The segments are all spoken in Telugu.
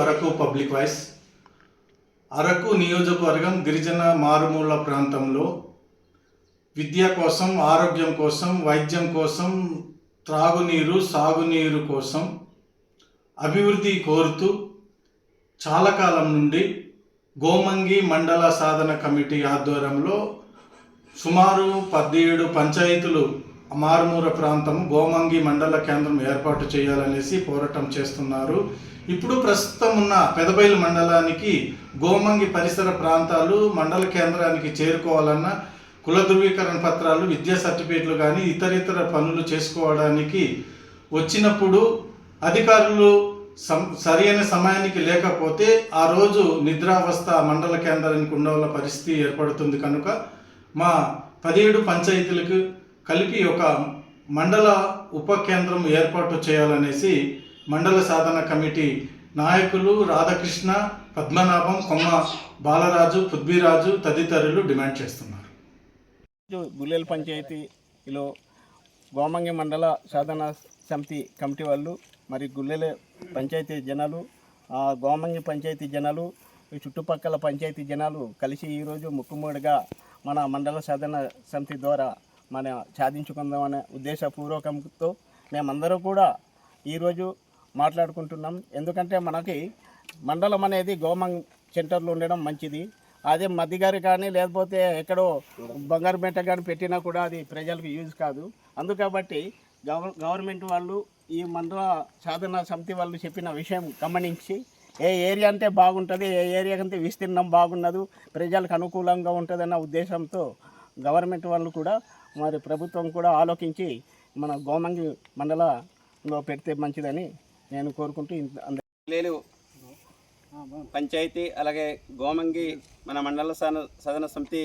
Araku public voice. అరకు నియోజకవర్గం గిరిజన మారుమూల ప్రాంతంలో విద్య కోసం ఆరోగ్యం కోసం వైద్యం కోసం త్రాగునీరు సాగునీరు కోసం అభివృద్ధి కోరుతూ చాలా కాలం నుండి గోమంగి మండల సాధన కమిటీ ఆధ్వర్యంలో సుమారు పదిహేడు పంచాయతీలు మారుమూర ప్రాంతం గోమంగి మండల కేంద్రం ఏర్పాటు చేయాలనేసి పోరాటం చేస్తున్నారు. ఇప్పుడు ప్రస్తుతం ఉన్న పెదబైలు మండలానికి గోమంగి పరిసర ప్రాంతాలు మండల కేంద్రానికి చేరుకోవాలన్న కుల ధృవీకరణ పత్రాలు విద్యా సర్టిఫికేట్లు కానీ ఇతర ఇతర పనులు చేసుకోవడానికి వచ్చినప్పుడు అధికారులు సం సరైన సమయానికి లేకపోతే ఆ రోజు నిద్రావస్థ మండల కేంద్రానికి ఉండవల పరిస్థితి ఏర్పడుతుంది కనుక మా పదిహేడు పంచాయతీలకు కలిపి ఒక మండల ఉప కేంద్రం ఏర్పాటు చేయాలనేసి మండల సాధన కమిటీ నాయకులు రాధాకృష్ణ పద్మనాభం కొమ్మ బాలరాజు పృథ్వీరాజు తదితరులు డిమాండ్ చేస్తున్నారు. గులేల్ పంచాయతీలో గోమంగి మండల సాధన సమితి కమిటీ వాళ్ళు మరి గుల్లెల పంచాయతీ జనాలు ఆ గోమంగి పంచాయతీ జనాలు చుట్టుపక్కల పంచాయతీ జనాలు కలిసి ఈరోజు ముక్కుమ్మడిగా మన మండల సాధన సమితి ద్వారా మన సాధించుకుందామనే ఉద్దేశపూర్వకంతో మేమందరూ కూడా ఈరోజు మాట్లాడుకుంటున్నాం. ఎందుకంటే మనకి మండలం అనేది గవర్నమెంట్ సెంటర్లో ఉండడం మంచిది. అదే మధ్యగారి కానీ లేకపోతే ఎక్కడో బంగారుపేట కానీ పెట్టినా కూడా అది ప్రజలకు యూజ్ కాదు. అందుకబట్టి గవ గవర్నమెంట్ వాళ్ళు ఈ మండల సాధన సమితి వాళ్ళు చెప్పిన విషయం గమనించి ఏ ఏరియా అంటే బాగుంటుంది ఏ ఏరియా కంటే విస్తీర్ణం బాగున్నదు ప్రజలకు అనుకూలంగా ఉంటుందన్న ఉద్దేశంతో గవర్నమెంట్ వాళ్ళు కూడా మరి ప్రభుత్వం కూడా ఆలోచించి మన గోమంగి మండలంలో పెడితే మంచిదని నేను కోరుకుంటూ అందరి లేలు పంచాయతీ అలాగే గోమంగి మన మండల సదన సమితి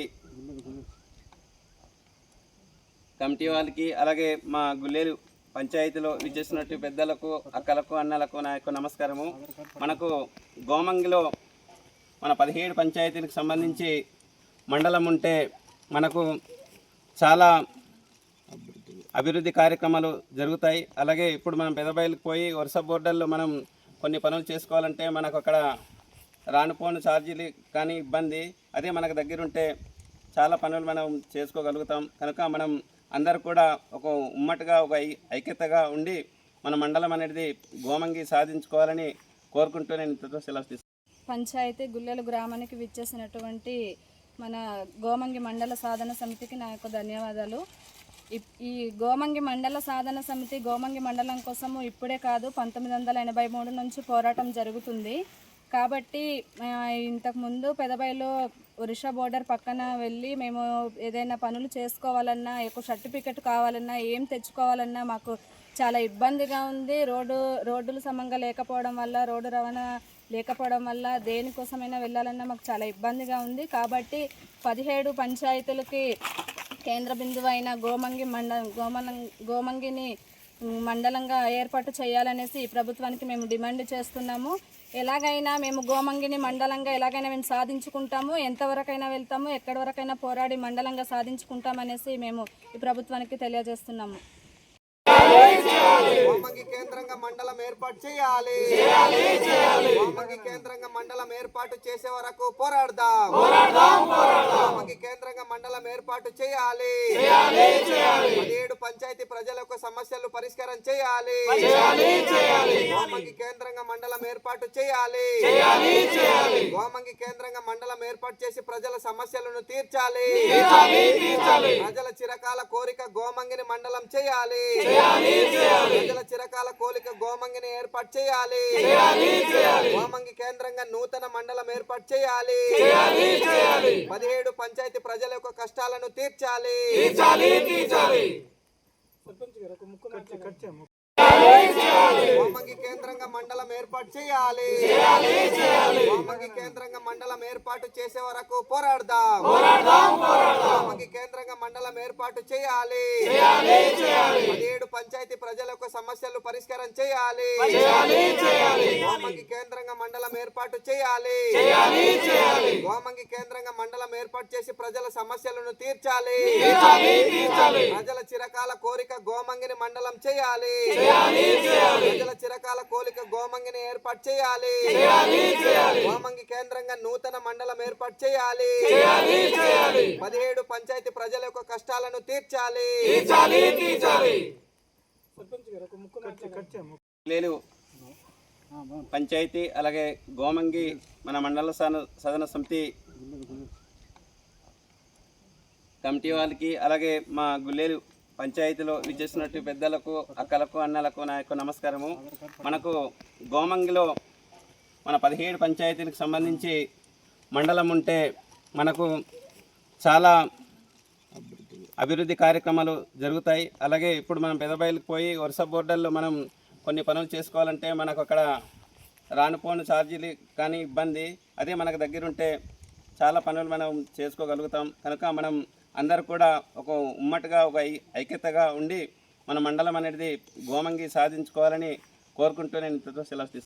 కమిటీ వాళ్ళకి అలాగే మా గుల్లేలు పంచాయతీలో విచ్చేసినట్టు పెద్దలకు అక్కలకు అన్నలకు నా యొక్క నమస్కారము. మనకు గోమంగిలో మన పదిహేడు పంచాయతీలకు సంబంధించి మండలం ఉంటే మనకు చాలా అభివృద్ధి కార్యక్రమాలు జరుగుతాయి. అలాగే ఇప్పుడు మనం పెదబయలుకు పోయి వరుస బోర్డర్లో మనం కొన్ని పనులు చేసుకోవాలంటే మనకు అక్కడ రానుపోను ఛార్జీలు కానీ ఇబ్బంది. అదే మనకు దగ్గరుంటే చాలా పనులు మనం చేసుకోగలుగుతాం. కనుక మనం అందరు కూడా ఒక ఉమ్మటిగా ఒక ఐ- ఐక్యతగా ఉండి మన మండలం అనేది గోమంగి సాధించుకోవాలని కోరుకుంటూ నేను ఇంతతో సెలవు తీసుకున్నాను పంచాయతీ గుల్లెలు గ్రామానికి విచ్చేసినటువంటి మన గోమంగి మండల సాధన సమితికి నా యొక్క ధన్యవాదాలు. ఇప్- ఈ గోమంగి మండల సాధన సమితి గోమంగి మండలం కోసము ఇప్పుడే కాదు పంతొమ్మిది వందల ఎనభై మూడు నుంచి పోరాటం జరుగుతుంది. కాబట్టి ఇంతకుముందు పెదబైలో ఒరిషా బోర్డర్ పక్కన వెళ్ళి మేము ఏదైనా పనులు చేసుకోవాలన్నా ఒక సర్టిఫికెట్ కావాలన్నా ఏం తెచ్చుకోవాలన్నా మాకు చాలా ఇబ్బందిగా ఉంది. రోడ్డు రోడ్డులు సమంగా లేకపోవడం వల్ల రోడ్డు రవాణా లేకపోవడం వల్ల దేనికోసమైనా వెళ్ళాలన్నా మాకు చాలా ఇబ్బందిగా ఉంది. కాబట్టి పదిహేడు పంచాయతీలకి కేంద్ర బిందువు అయిన గోమంగి మండ గోమన గోమంగిని మండలంగా ఏర్పాటు చేయాలనేసి ఈ ప్రభుత్వానికి మేము డిమాండ్ చేస్తున్నాము. ఎలాగైనా మేము గోమంగిని మండలంగా ఎలాగైనా మేము సాధించుకుంటాము. ఎంతవరకైనా వెళ్తాము. ఎక్కడి వరకైనా పోరాడి మండలంగా సాధించుకుంటామనేసి మేము ఈ ప్రభుత్వానికి తెలియజేస్తున్నాము. గోమంగి కేంద్రంగా మండలం ఏర్పాటు చేయాలి. గోమంగి కేంద్రంగా మండలం ఏర్పాటు చేసే వరకు పోరాడదాం. గోమంగి కేంద్రంగా మండలం ఏర్పాటు చేయాలి. పంచాయతీ ప్రజల యొక్క సమస్యలు పరిష్కారం చేయాలి. గోమంగి కేంద్రంగా మండలం ఏర్పాటు చేయాలి. గోమంగి కేంద్రంగా మండలం ఏర్పాటు చేసి ప్రజల సమస్యలను తీర్చాలి. ప్రజల చిరకాల కోరిక గోమంగిని మండలం చేయాలి. ప్రజల చిరకాల కోరిక గోమంగిని ఏర్పాటు చేయాలి. గోమంగి కేంద్రంగా నూతన మండలం ఏర్పాటు చేయాలి. పదిహేడు పంచాయతీ ప్రజల యొక్క కష్టాలను తీర్చాలి. కేంద్రంగా మండలం ఏర్పాటు చేయాలి. గోమంగి కేంద్రంగా మండలం ఏర్పాటు చేసే వరకు పోరాడదాం. గోమంగి కేంద్రంగా మండలం ఏర్పాటు చేయాలి. పదిహేడు పంచాయతీ ప్రజల యొక్క సమస్యలు పరిష్కారం చేయాలి. గోమంగి కేంద్రంగా మండలం ఏర్పాటు చేయాలి. గోమంగి కేంద్రంగా మండలం ఏర్పాటు చేసి ప్రజల సమస్యలను తీర్చాలి. ప్రజల చిరకాల కోరిక గోమంగిని మండలం చేయాలి. ప్రజల చిరకాల కోలిక గోమంగిని ఏర్పాటు చేయాలి. గోమంగి కేంద్రంగా నూతన మండలం ఏర్పాటు చేయాలి. పదిహేడు పంచాయతీ ప్రజల యొక్క కష్టాలను తీర్చాలి. లేలు పంచాయతీ అలాగే గోమంగి మన మండల సదన సమితి కమిటీ వాళ్ళకి అలాగే మా గుల్లేలు పంచాయతీలో విచ్చేసినట్టు పెద్దలకు అక్కలకు అన్నలకు నా యొక్క నమస్కారము. మనకు గోమంగిలో మన పదిహేడు పంచాయతీలకు సంబంధించి మండలం ఉంటే మనకు చాలా అభివృద్ధి కార్యక్రమాలు జరుగుతాయి. అలాగే ఇప్పుడు మనం పెదబయలుకు పోయి వరుస బోర్డర్లో మనం కొన్ని పనులు చేసుకోవాలంటే మనకు అక్కడ రానుపోను ఛార్జీలు కానీ ఇబ్బంది. అదే మనకు దగ్గర ఉంటే చాలా పనులు మనం చేసుకోగలుగుతాం. కనుక మనం అందరు కూడా ఒక ఉమ్మటిగా ఒక ఐక్యతగా ఉండి మన మండలం అనేది గోమంగి సాధించుకోవాలని కోరుకుంటూ నేను ఇంతతో సెలవు తీసుకుంటాను